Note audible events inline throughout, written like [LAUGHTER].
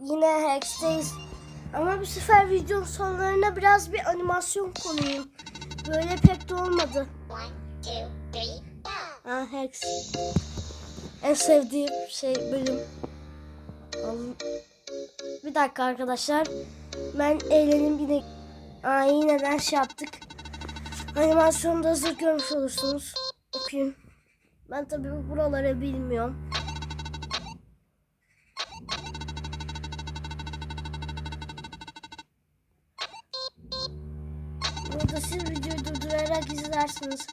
yine Hex'teyiz. Ama bu sefer videonun sonlarına biraz bir animasyon koyayım. Böyle pek de olmadı. One, two, three. Ha Hex. En sevdiğim şey bölüm. Bir dakika arkadaşlar. Ben eğlenim yine Aa, yineden şey yaptık. Animasyonu da hazır görmüş olursunuz. Okuyun. Ben tabii buraları bilmiyorum. Burada siz videoyu durdurarak izlersiniz.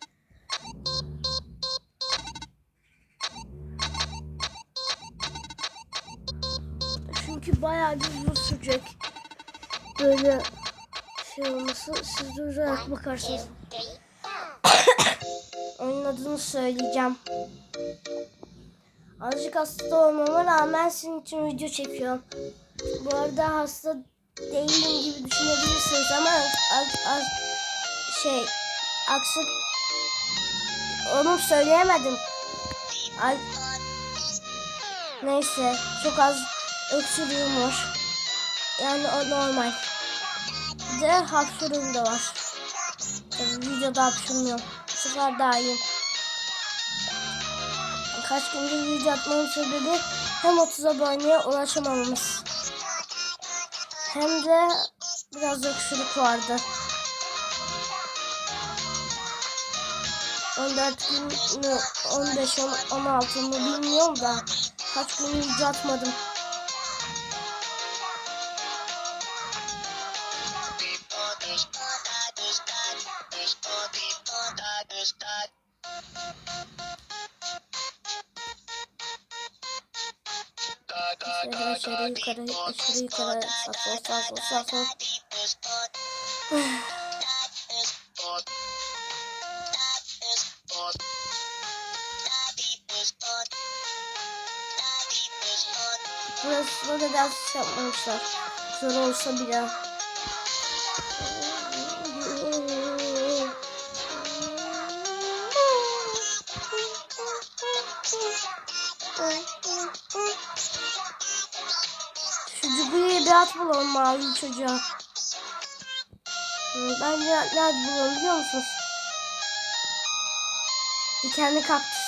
Çünkü bayağı bir uzun sürecek. Böyle şey olması siz durdurarak bakarsınız. [COUGHS] Oyunun adını söyleyeceğim. Azıcık hasta olmama rağmen sizin için video çekiyorum. Bu arada hasta değilim gibi düşünebilirsiniz ama az, az şey aksık onu söyleyemedim. Ay, neyse çok az öksürüğüm var. Yani o normal. De hapşırığım da var. Tabii videoda hapşırmıyorum. Bu sefer daha iyiyim. Kaç gündür video atmamın sebebi hem 30 aboneye ulaşamamamız. Hem de biraz öksürük vardı. 14 gün mü 15 16 mı bilmiyorum da kaç gün video atmadım. Aşağı aşağı yukarı aşağı yukarı sağ sol sağ sol sağ sol. [SIGHS] [SIGHS] [SIGHS] Burası da ders yapmamışlar. Zor olsa bile. Şu Cugu'yu bir at bulalım mavi çocuğa. Hı, Ben ne, bulalım biliyor musunuz? Dikenli kaktüs.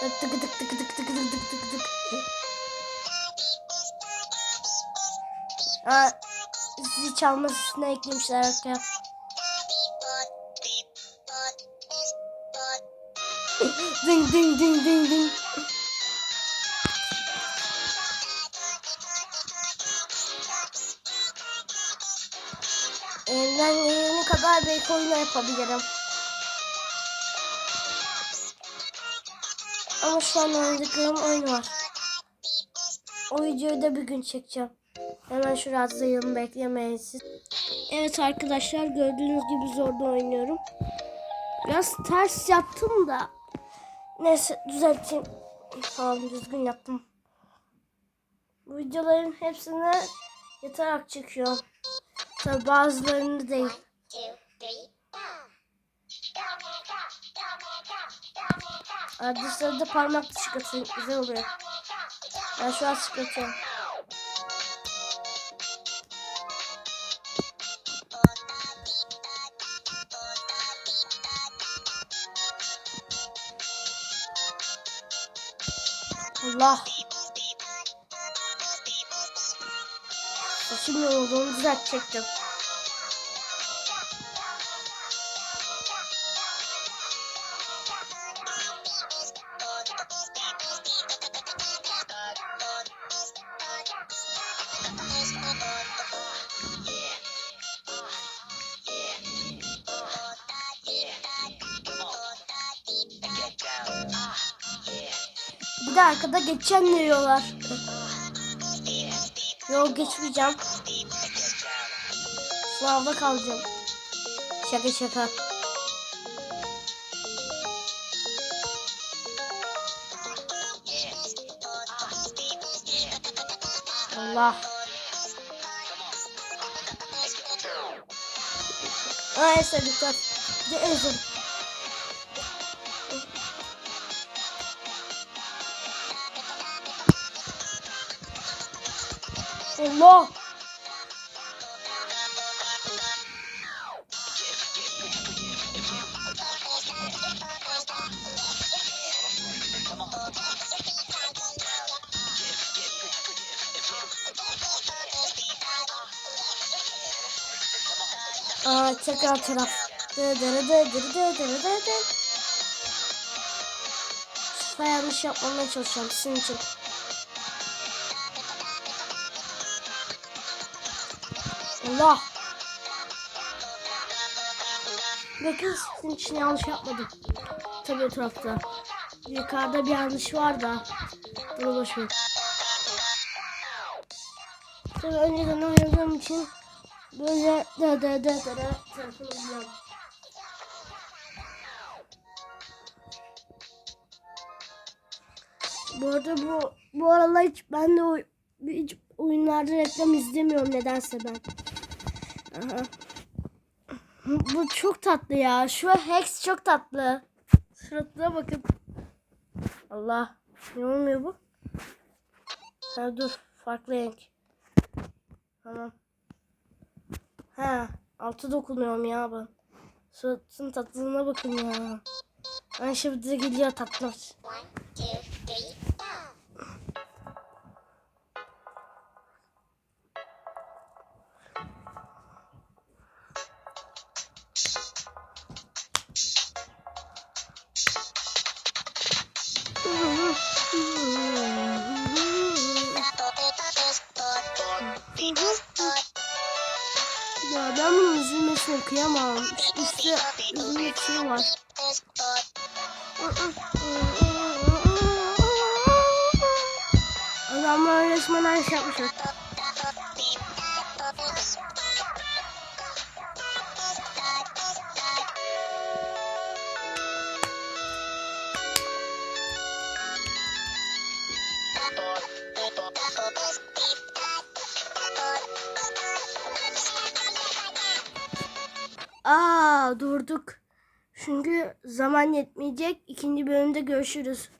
Tık tık tık tık tık tık tık tık tık Aa, zil çalma sesine eklemişler arkaya. ding ding ding ding ding. Elimden geleni kadar belki oyunu yapabilirim. Ama şu an oynadıklarım oyun var. O videoyu da bir gün çekeceğim. Hemen şurada atlayalım beklemeyin siz. Evet arkadaşlar gördüğünüz gibi zorda oynuyorum. Biraz ters yaptım da. Neyse düzelteyim. Tamam düzgün yaptım. Bu videoların hepsini yatarak çekiyorum. Tabi bazılarını değil. Arada sırada parmakla çıkartıyorum. Güzel oluyor. Ben şu an çıkartıyorum. Allah. Şimdi olduğunu düzeltecektim. De arkada geçeceğim diyorlar. Yok geçmeyeceğim. Sınavda kalacağım. Şaka şaka. Allah. Neyse dikkat. Neyse. Allah. Aa tekrar taraf. Dı dı dı dı dı dı dı dı dı. Yanlış yapmamaya çalışıyorum sizin için. Allah. Bakın sizin için yanlış yapmadım. Tabii etrafta. Yukarıda bir yanlış var da. Bunu boş ver. Tabii önceden oynadığım için böyle da da da da da biliyorum. Bu arada bu bu aralar hiç ben de hiç oyunlarda reklam izlemiyorum nedense ben. Aha. Bu çok tatlı ya. Şu Hex çok tatlı. Suratına bakın. Allah. Ne olmuyor bu? Ha dur. Farklı renk. Tamam. Ha. Altı dokunuyorum ya ben. Suratın tatlılığına bakın ya. Ben şimdi geliyor tatlı. Ya ben bunun üzülmesine kıyamam. Üstte üzülmek şey var. Adamlar resmen aynı şey yapmışlar. [LAUGHS] Aa durduk. Çünkü zaman yetmeyecek. İkinci bölümde görüşürüz.